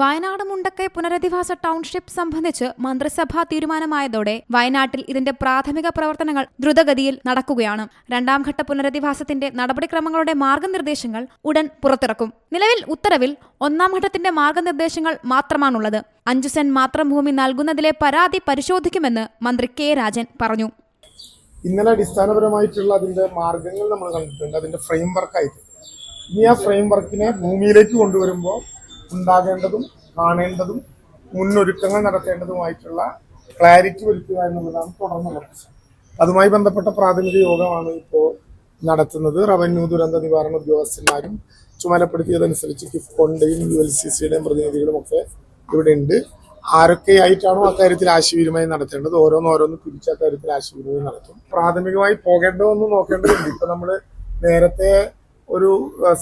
വയനാട് മുണ്ടക്കൈ പുനരധിവാസ ടൗൺഷിപ്പ് സംബന്ധിച്ച് മന്ത്രിസഭാ തീരുമാനമായതോടെ വയനാട്ടിൽ ഇതിന്റെ പ്രാഥമിക പ്രവർത്തനങ്ങൾ ദ്രുതഗതിയിൽ നടക്കുകയാണ്. രണ്ടാംഘട്ട പുനരധിവാസത്തിന്റെ നടപടിക്രമങ്ങളുടെ മാർഗനിർദ്ദേശങ്ങൾ ഉടൻ പുറത്തിറക്കും. നിലവിൽ ഉത്തരവിൽ ഒന്നാം ഘട്ടത്തിന്റെ മാർഗനിർദ്ദേശങ്ങൾ മാത്രമാണുള്ളത്. അഞ്ചു സെന്റ് മാത്രം ഭൂമി നൽകുന്നതിലെ പരാതി പരിശോധിക്കുമെന്ന് മന്ത്രി കെ രാജൻ പറഞ്ഞു. ഇന്നലെ അടിസ്ഥാനപരമായിട്ടുള്ള അതിന്റെ മാർഗങ്ങൾ നമ്മൾ കണ്ടിട്ടുണ്ട്. അതിന്റെ ഫ്രെയിം വർക്കായിട്ട് ഇനി ആ ഫ്രെയിം വർക്കിനെ ഭൂമിയിലേക്ക് കൊണ്ടുവരുമ്പോൾ ഉണ്ടാകേണ്ടതും കാണേണ്ടതും മുന്നൊരുക്കങ്ങൾ നടത്തേണ്ടതുമായിട്ടുള്ള ക്ലാരിറ്റി വരുത്തുക എന്നുള്ളതാണ് തുടർന്നുള്ള പ്രശ്നം അതുമായി ബന്ധപ്പെട്ട പ്രാഥമിക യോഗമാണ് ഇപ്പോൾ നടത്തുന്നത്. റവന്യൂ ദുരന്ത നിവാരണ ഉദ്യോഗസ്ഥന്മാരും ചുമതലപ്പെടുത്തിയതനുസരിച്ച് കിഫ്കോണിന്റെയും യു എൽ സി സിയുടെയും പ്രതിനിധികളും ഒക്കെ ഇവിടെ ഉണ്ട് ആരൊക്കെയായിട്ടാണോ അക്കാര്യത്തിൽ ആശയവിനിമയം നടത്തേണ്ടത്? ഓരോന്നോരോന്ന് തിരിച്ച് അക്കാര്യത്തിൽ ആശയവിനിമയം നടത്തും. പ്രാഥമികമായി പോകേണ്ടതൊന്നും നോക്കേണ്ടതുണ്ട് ഇപ്പൊ നമ്മൾ നേരത്തെ ഒരു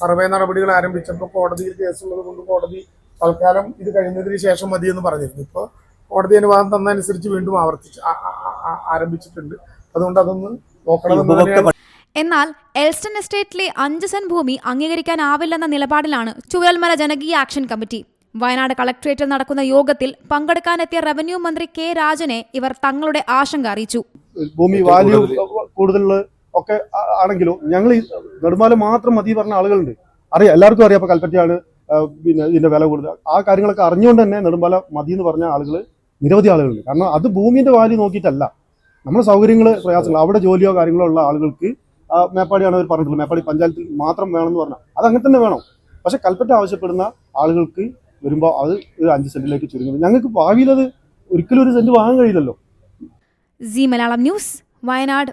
സർവേ നടപടികൾ ആരംഭിച്ചപ്പോൾ കോടതിയിൽ കേസുള്ളത് കൊണ്ട് കോടതി തൽക്കാലം ഇത് കഴിഞ്ഞതിന് ശേഷം മതി എന്ന് പറഞ്ഞിരുന്നു. ഇപ്പോൾ കോടതി അനുവാദം തന്നതനുസരിച്ച് വീണ്ടും ആവർത്തിച്ച് ആരംഭിച്ചിട്ടുണ്ട്. അതുകൊണ്ട് അതൊന്ന് നോക്കണമെന്ന് എന്നാൽ എൽസ്റ്റൺ എസ്റ്റേറ്റിലെ അഞ്ച് സെന്റ് ഭൂമി അംഗീകരിക്കാനാവില്ലെന്ന നിലപാടിലാണ് ചുഴൽമല ജനകീയ ആക്ഷൻ കമ്മിറ്റി. വയനാട് കളക്ട്രേറ്റിൽ നടക്കുന്ന യോഗത്തിൽ പങ്കെടുക്കാനെത്തിയ റവന്യൂ മന്ത്രി കെ രാജനെ ഇവർ തങ്ങളുടെ ആശങ്ക അറിയിച്ചു. ഭൂമി വാല്യൂ കൂടുതൽ ഒക്കെ ആണെങ്കിലും ഞങ്ങൾ ഈ നെടുമാല മാത്രം മതി പറഞ്ഞ ആളുകളുണ്ട്. അറിയാം എല്ലാവർക്കും അറിയാം അപ്പൊ കൽപ്പറ്റയാണ് പിന്നെ ഇതിന്റെ വില കൂടുതൽ. ആ കാര്യങ്ങളൊക്കെ അറിഞ്ഞുകൊണ്ട് തന്നെ നെടുമ്പാല മതി എന്ന് പറഞ്ഞ ആളുകൾ നിരവധി ആളുകളുണ്ട്. കാരണം അത് ഭൂമിന്റെ വാല്യൂ നോക്കിയിട്ടല്ല. നമ്മുടെ സൗകര്യങ്ങൾ പ്രയാസങ്ങൾ അവിടെ ജോലിയോ കാര്യങ്ങളോ ഉള്ള ആളുകൾക്ക് മേപ്പാടിയാണ് അവർ പറഞ്ഞിട്ടുള്ളത്. മേപ്പാടി പഞ്ചായത്തിൽ മാത്രം വേണമെന്ന് പറഞ്ഞാൽ അത് അങ്ങനെ തന്നെ വേണം. പക്ഷെ കൽപ്പറ്റ ആവശ്യപ്പെടുന്ന ആളുകൾക്ക് വരുമ്പോൾ അത് ഒരു അഞ്ച് സെന്റിലേക്ക് ചുരുങ്ങുന്നു ഞങ്ങൾക്ക് ഭാവിയിൽ അത് ഒരിക്കലും ഒരു സെന്റ് വാങ്ങാൻ കഴിയില്ലല്ലോ. C Malayalam news Wayanad.